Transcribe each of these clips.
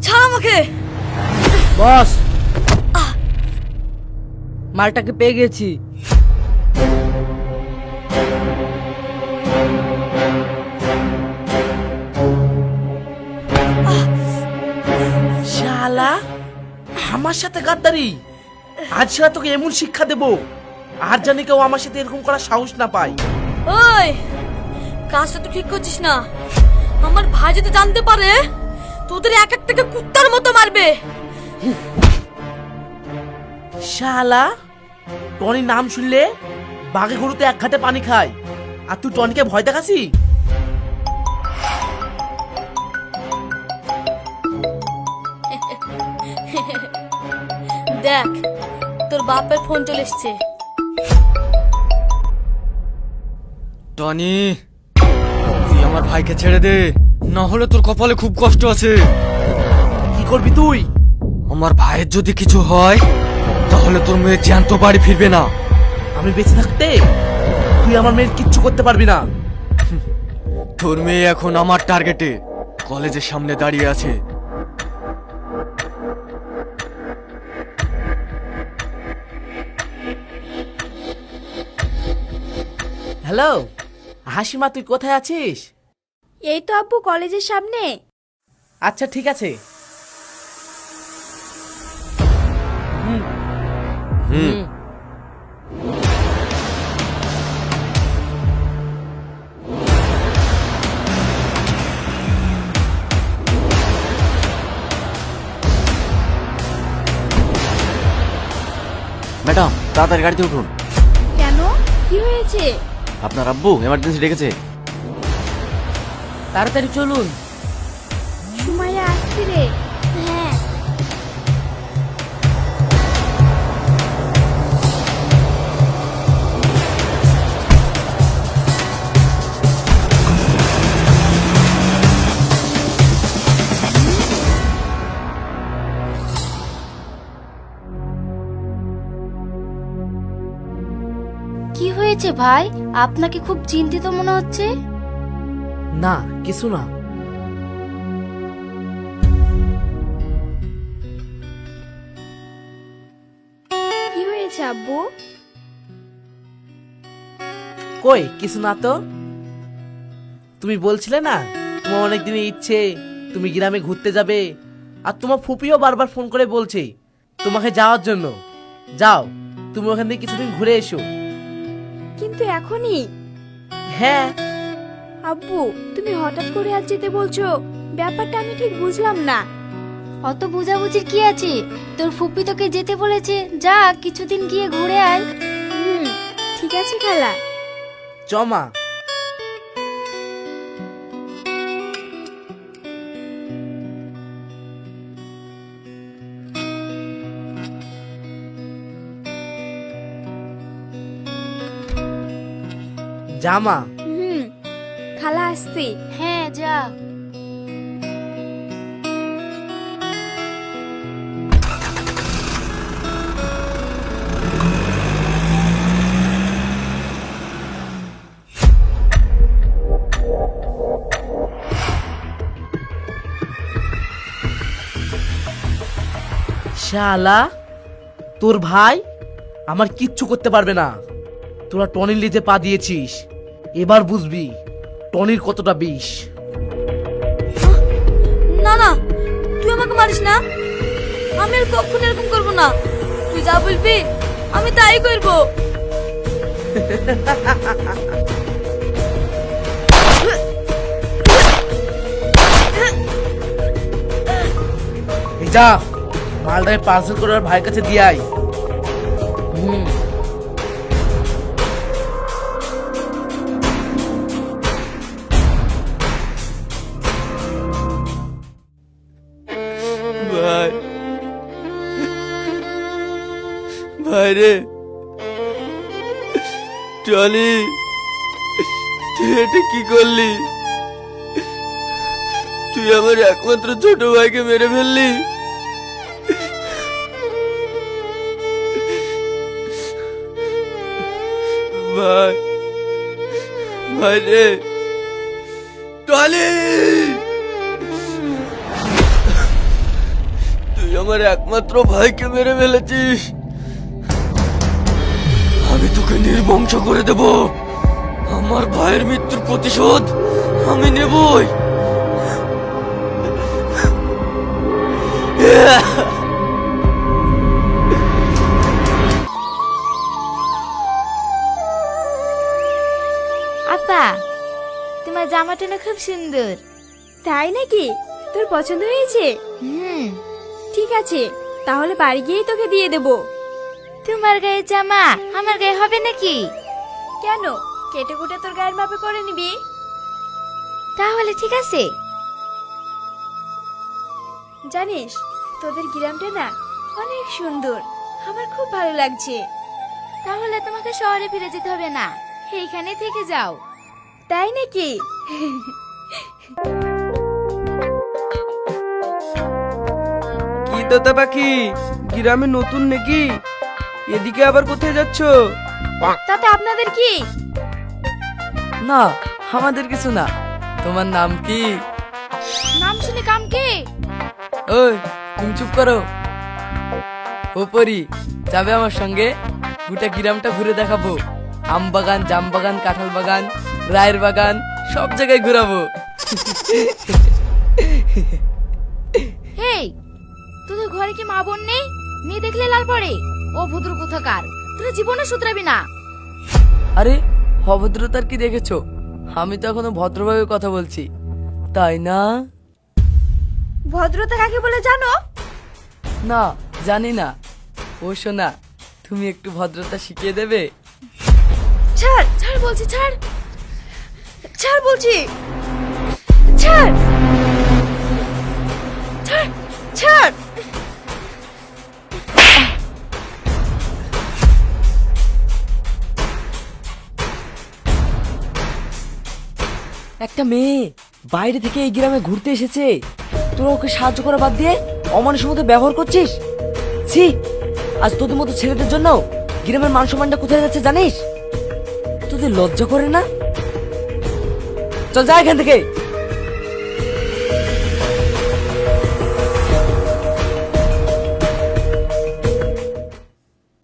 ছাড় আমাকে। বস। মালটাকে পেয়ে গেছি। শালা। আমার সাথে গাদ্দারি। আজ সারা তোকে এমন শিক্ষা দেব। আর জানি কেউ আমার সাথে এরকম করার সাহস না পায়। ওই কাজটা তো ঠিক করছিস না। আমার ভাই যদি জানতে পারে তোদের এক একটাকে কুত্তার মতো মারবে। শালা টনির নাম শুনলে বাঘে গরুতে এক ঘাটে পানি খায়। আর তুই টনিকে ভয় দেখাসি দেখ তোর বাপের ফোন চলে এসছে। টনি তুই আমার ভাইকে ছেড়ে দে। না হলে তোর কপালে খুব কষ্ট আছে। কি করবি তুই? আমার ভাইয়ের যদি কিছু হয় তাহলে তোর মেয়ে জ্যান্ত বাড়ি ফিরবে না। আমি বেঁচে থাকতে তুই আমার মেয়ের কিচ্ছু করতে পারবি না। তোর মেয়ে এখন আমার টার্গেটে কলেজের সামনে দাঁড়িয়ে আছে। হ্যালো হাসিমা তুই কোথায় আছিস? এই তো আব্বু কলেজের সামনে। আচ্ছা ঠিক আছে। হুম। ম্যাডাম তাড়াতাড়ি গাড়িতে উঠুন। কেন? কি হয়েছে? আপনার আব্বু এমার্জেন্সি ডেকেছে। তাড়াতাড়ি চলুন। সুমাইয়া আসছি রে। হ্যাঁ। কি হয়েছে ভাই? আপনাকে খুব চিন্তিত মনে হচ্ছে? না কিছু না। কি হয়েছে আব্বু? কই কিছু না তো? তুমি বলছিলে না তোমার অনেক দিনের ইচ্ছে তুমি গ্রামে ঘুরতে যাবে আর তোমার ফুপিও বারবার ফোন করে বলছে তোমাকে যাওয়ার জন্য। যাও তুমি ওখান থেকে কিছুদিন ঘুরে এসো। কিন্তু এখনই? হ্যাঁ আব্বু তুমি হঠাৎ করে আজ যেতে বলছো? ব্যাপারটা আমি ঠিক বুঝলাম না। অত বুঝাবুঝির কি আছে? তোর ফুপি তোকে যেতে বলেছে। যা কিছুদিন গিয়ে ঘুরে আয়। হুম ঠিক আছে খালা। জমা জামা। আসছি। হ্যাঁ যা। শালা, তোর ভাই আমার কিচ্ছু করতে পারবে না। তোরা টনির লিজে পা দিয়েছিস। এবার বুঝবি। টনির কতটা বিষ? না না তুই আমাকে মারিস না। আমি আর কখনো এরকম করব না। তুই যা বলবি আমি তাই করব। যা মালটাকে পার্সেল করে ভাইয়ের কাছে দিয়ে আয়। হুম। রে। টনি তুই এটা কি করলি? তুই আমার একমাত্র ছোট ভাইকে মেরে ফেললি। ভাই ভাই রে। টলি তুই আমার একমাত্র ভাইকে মেরে ফেলেছিস। নির্বংশ করে দেব। আমার ভাইয়ের মৃত্যুর প্রতিশোধ আমি নেবই। আপা তোমার জামাটা না খুব সুন্দর। তাই নাকি? তোর পছন্দ হয়েছে? হুম। ঠিক আছে তাহলে বাড়ি গিয়েই তোকে দিয়ে দেব। তোমার গায়ে জামা আমার গায়ে হবে নাকি? কেন? কেটে কুটে তোর গায়ের মাপে করে নিবি। তাহলে ঠিক আছে। জানিস তোদের গ্রামটা না অনেক সুন্দর। আমার খুব ভালো লাগছে। তাহলে তোমাকে শহরে ফিরে যেতে হবে না। এইখানে থেকে যাও। তাই নাকি? কি তোতা পাখি? গ্রামে নতুন নাকি? এদিকে আবার কোথায় যাচ্ছ? তাতে আপনাদের কি? না আমাদের কিছু না। তোমার নাম কি? নাম শুনে কাম কি? ওই তুমি চুপ করো। ওপরি যাবে আমার সঙ্গে? গোটা গ্রামটা ঘুরে দেখাবো। আম বাগান জাম বাগান কাঁঠাল বাগান রায়ের বাগান সব জায়গায় ঘুরাবো। হেই তোদের ঘরে কি মা বোন নেই? মেয়ে দেখলে লাল পড়ে। ও ভদ্র কোথাকার? তোরা জীবনে শুধরাবি না। আরে অভদ্রতার কি দেখেছ? আমি তো এখনও ভদ্রভাবে কথা বলছি। তাই না? ভদ্রতা কাকে বলে জানো? না জানি না। ও শোনা তুমি একটু ভদ্রতা শিখিয়ে দেবে? ছাড় ছাড় বলছি ছাড়। ছাড় বলছি। ছাড় ছাড় ছাড়। একটা মেয়ে বাইরে থেকে এই গ্রামে ঘুরতে এসেছে। তোরা ওকে সাহায্য করা বাদ দিয়ে অমানুষের মতো ব্যবহার করছিস? ছি, আজ তোদের মতো ছেলেদের জন্য গ্রামের মান সম্মানটা কোথায় যাচ্ছে জানিস? তোদের লজ্জা করে না? চল যা এখান থেকে।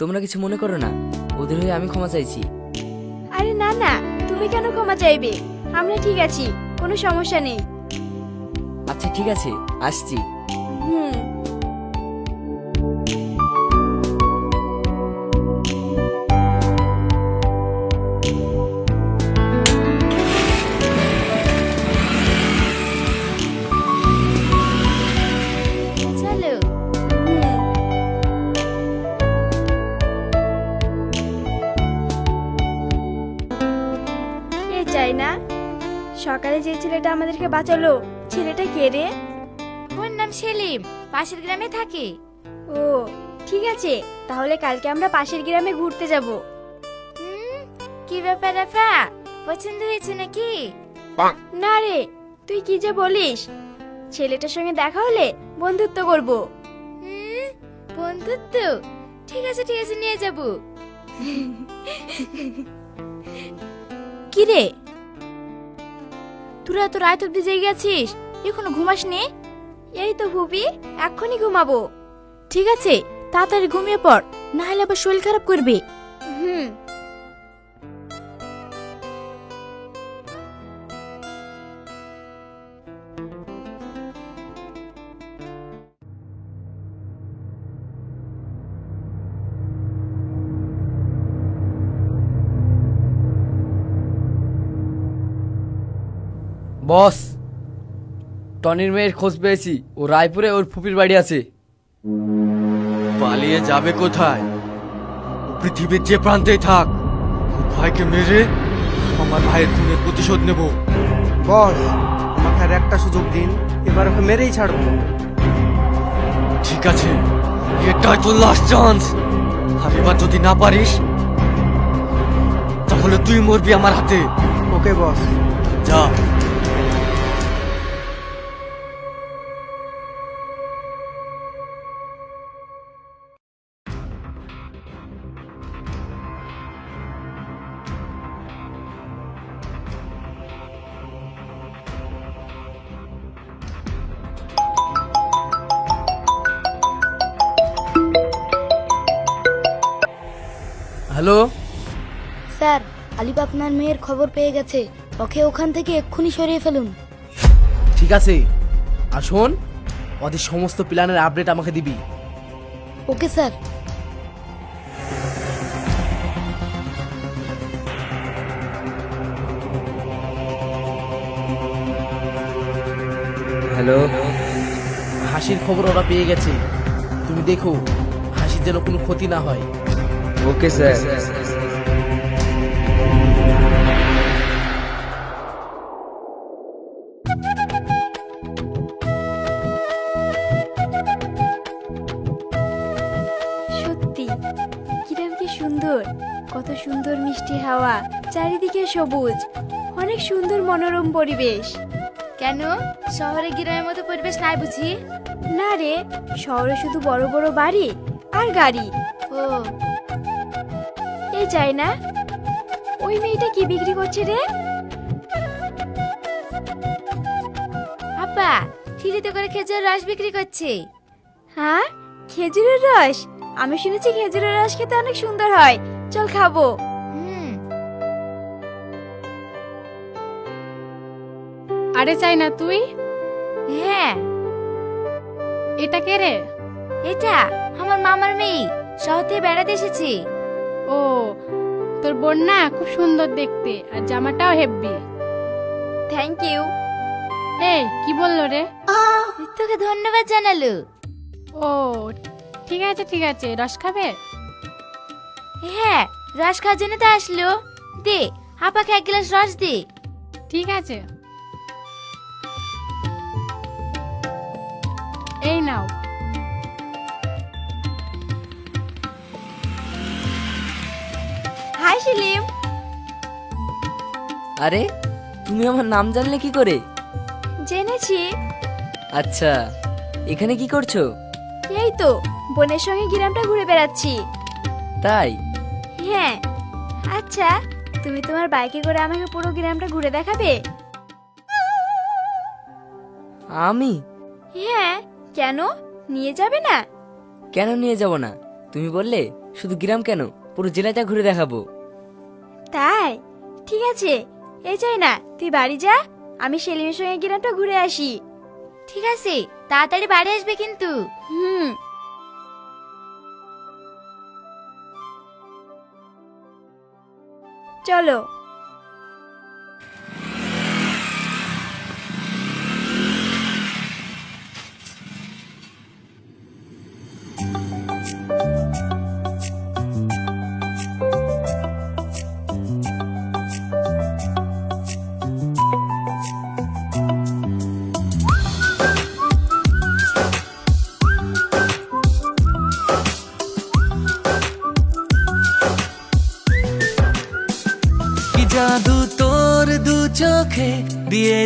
তোমরা কিছু মনে করো না। ওদের হয়ে আমি ক্ষমা চাইছি। আরে না না, তুমি কেন ক্ষমা চাইবে? আমরা ঠিক আছি কোনো সমস্যা নেই। আচ্ছা ঠিক আছে আসছি। হুম। যে ছেলেটা আমাদেরকে বাঁচালো ছেলেটা কে রে? ওর নাম সেলিম পাশের গ্রামে থাকে। ও ঠিক আছে তাহলে কালকে আমরা পাশের গ্রামে ঘুরতে যাব। হুম কি ব্যাপার আপা পছন্দ হয়েছে নাকি? না রে তুই কি যে বলিস? ছেলেটার সঙ্গে দেখা হলে বন্ধুত্ব করব। হুম বন্ধুত্ব? ঠিক আছে ঠিক আছে নিয়ে যাব। কি রে? তোরা এত রাত অব্দি জেগে গেছিস এখনও ঘুমাসনি এই তো ভুবি এক্ষুনি ঘুমাবো। ঠিক আছে, তাড়াতাড়ি ঘুমিয়ে পড় না হলে আবার শরীর খারাপ করবে। হুম। বস টনির মেয়ের খোঁজ পেয়েছি। ও রায়পুরে ওর ফুপির বাড়ি আছে। পালিয়ে যাবে কোথায়? ও পৃথিবীর যে প্রান্তেই থাক ও ভাইকে মেরে আমার ভাইয়ের খুনের প্রতিশোধ নেব। বস আমাকে আর একটা সুযোগ দিন এবার ওকে মেরেই ছাড়বো। ঠিক আছে এটাই তোর লাস্ট চান্স আর এবার যদি না পারিস তাহলে তুই মরবি আমার হাতে। ওকে বস। যা। আপনার মেয়ের খবর পেয়ে গেছে। ওকে ওখান থেকে এক্ষুনি সরিয়ে ফেলুন। ঠিক আছে। আর শোন ওদের সমস্ত প্ল্যানের আপডেট আমাকে দিবি। Okay sir. হ্যালো? হাসির খবর ওরা পেয়ে গেছে। তুমি দেখো হাসির যেন কোনো ক্ষতি না হয়। Okay sir. সবুজ। অনেক সুন্দর মনোরম পরিবেশ। কেন? শহরে গ্রামের মতো পরিবেশ নাই বুঝি? না রে, শহরে শুধু বড় বড় বাড়ি আর গাড়ি। ও। এই যায় না। ওই মেয়েটা কি বিক্রি করছে রে? আপা ফিরিতে করে খেজুর রস বিক্রি করছে। হ্যাঁ? খেজুরের রস? আমি শুনেছি খেজুরের রস খেতে অনেক সুন্দর হয়। চল খাব। আরে চাই না তুই? হ্যাঁ। এটা কে রে? এটা আমার মামার মেয়ে শহর বেড়াতে এসেছি। ও তোর বোন না খুব সুন্দর দেখতে আর জামাটাও হেব্বি। থ্যাংক ইউ এই কি বলল রে? তোকে ধন্যবাদ জানালো। ও ঠিক আছে ঠিক আছে রস খাবে? হ্যাঁ রস খাওয়ার জন্য তো আসলো। দে আপাকে এক গ্লাস রস দে। ঠিক আছে। এই নাও হাই সেলিম আরে তুমি আমার নাম জানলে কি করে? জেনেছি। আচ্ছা এখানে কি করছ? এই তো বোনের সঙ্গে গ্রামটা ঘুরে বেড়াচ্ছি। তাই? হ্যাঁ। আচ্ছা তুমি তোমার বাইকে করে আমাকে পুরো গ্রামটা ঘুরে দেখাবে? আমি? হ্যাঁ কেন? নিয়ে যাবে না? কেন নিয়ে যাব না? তুমি বললে শুধু গ্রাম কেন? পুরো জেলাটা ঘুরে দেখাবো। তাই? ঠিক আছে। এই যাই না তুই বাড়ি যা। আমি সেলিমের সঙ্গে গ্রামটা ঘুরে আসি। ঠিক আছে তাড়াতাড়ি বাড়ি আসবে কিন্তু। হুম। চলো।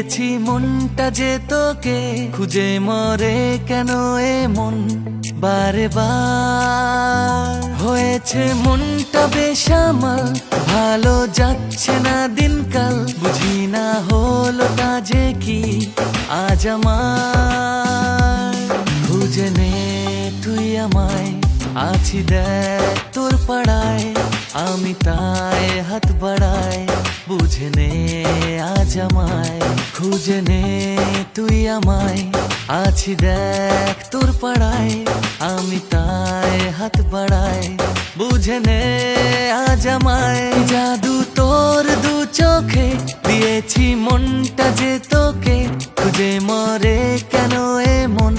দিয়েছি মনটা যে তোকে, খুঁজে মরে কেন এ মন বারে হয়েছে মনটা বেসামাল ভালো যাচ্ছে না দিনকাল, বুঝি না হলো তা যে কি আজ আমার। খুঁজে নে তুই আমায়, আছি দেখ তোর পাড়ায়, আমি তাই হাত বাড়াই বুঝে নে আজ আমায়, খুঁজে নে তুই আমায়। আছি দেখ তোর পাড়ায়, আমি তাই হাত বাড়াই বুঝে নে আজ আমায়, জাদু তোর দু চোখে, দিয়েছি মনটা যে তোকে। খুঁজে মরে কেন এ মন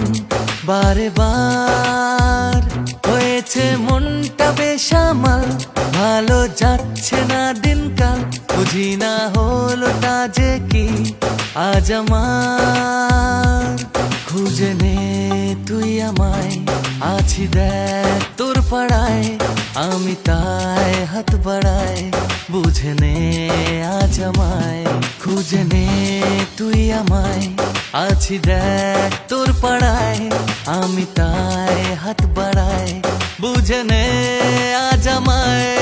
বারে বার হয়েছে মনটা বেসামাল, ভালো যাচ্ছে না আজ আমার খুঁজে নে তুই আমায়। আছি দেখ তোর পাড়ায়, আমি তাই হাত বাড়াই বুঝে নে আজ আমায়, খুঁজে নে তুই আমায়। আছি দেখ তোর পাড়ায়, আমি তাই হাত বাড়াই বুঝে নে আজ আমায়।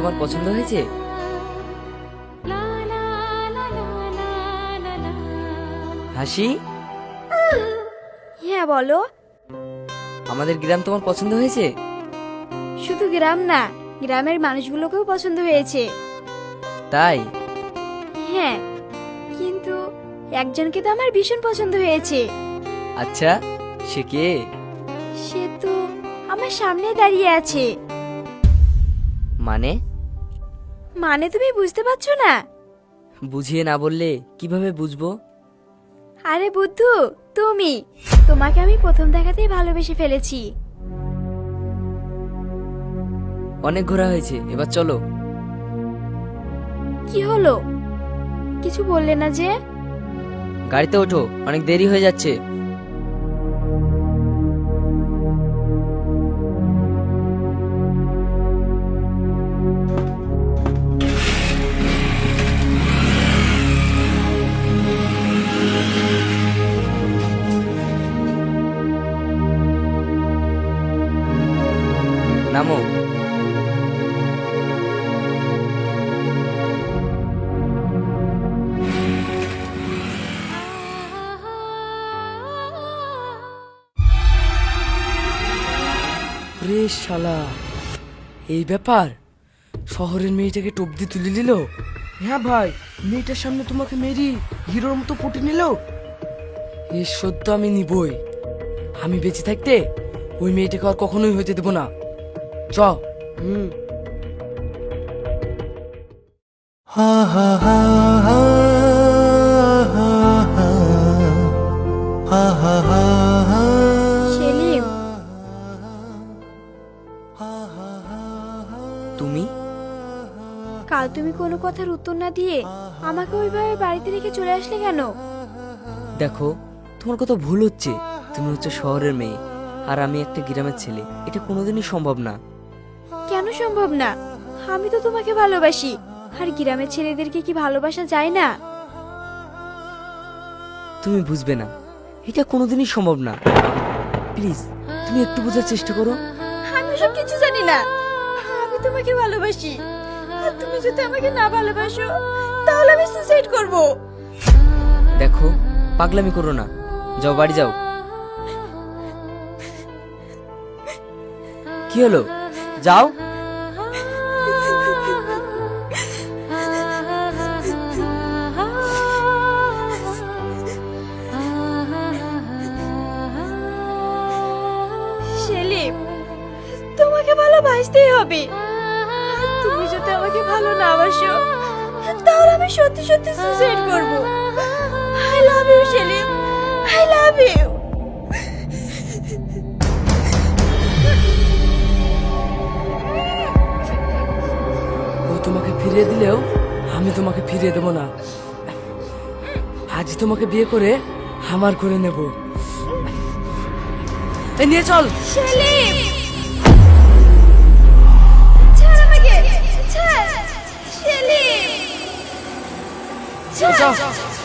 তোমার পছন্দ হয়েছে? হাসি? হ্যাঁ বলো। আমাদের গ্রাম তোমার পছন্দ হয়েছে? শুধু গ্রাম না গ্রামের মানুষগুলোকেও পছন্দ হয়েছে। তাই? হ্যাঁ কিন্তু একজনকে তো আমার ভীষণ পছন্দ হয়েছে। আচ্ছা সে কে? সে তো আমার সামনে দাঁড়িয়ে আছে। মানে? মানে তুমি বুঝতে পারছ না? বুঝিয়ে না বললে কীভাবে বুঝব? আরে বুদ্ধু তুমি। তোমাকে আমি প্রথম দেখাতেই ভালোবেসে ফেলেছি। অনেক ঘোরা হয়েছে এবার চলো। কি হলো? কিছু বললে না যে? গাড়িতে ওঠো অনেক দেরি হয়ে যাচ্ছে। এই ব্যাপার? শহরের মেয়েটাকে টোপ দিয়ে তুলে নিল? হ্যাঁ ভাই, মেয়েটার সামনে তোমাকে মেরি হিরোর মতো পটে নিল? ঈশ্বর সত্য আমি নিবই। আমি বেঁচে থাকতে ওই মেয়েটাকে আর কখনোই হইতে দেবো না। চ হুম। হা হা হা হা। তুমি কোনো কথার উত্তর না দিয়ে আমাকে ওইভাবে বাড়িতে রেখে চলে আসলে কেন? দেখো তোমার কথা ভুল হচ্ছে। তুমি হচ্ছে শহরের মেয়ে আর আমি একটা গ্রামের ছেলে। এটা কোনোদিনই সম্ভব না। কেন সম্ভব না? আমি তো তোমাকে ভালোবাসি। আর গ্রামের ছেলেদেরকে কি ভালোবাসা যায় না? তুমি বুঝবে না। এটা কোনোদিনই সম্ভব না। প্লিজ তুমি একটু বোঝার চেষ্টা করো। আমি সব কিছু জানি না। আমি তোমাকে ভালোবাসি। তুমি যদি আমাকে না ভালোবাসো তাহলে আমি সুসাইড করব। দেখো পাগলামি করো না। যাও বাড়ি যাও। কি হলো? যাও। সেলিম তোমাকে ভালোবাসতেই হবে। যদি আমাকে ভালো না বাসো তাহলে আমি সত্যি সত্যি করব। I love you Selim. I love you ও তোমাকে ফিরিয়ে দিলেও আমি তোমাকে ফিরিয়ে দেবো না। আজ তোমাকে বিয়ে করে আমার করে নেব। নিয়ে চল। সেলিম! 笑笑笑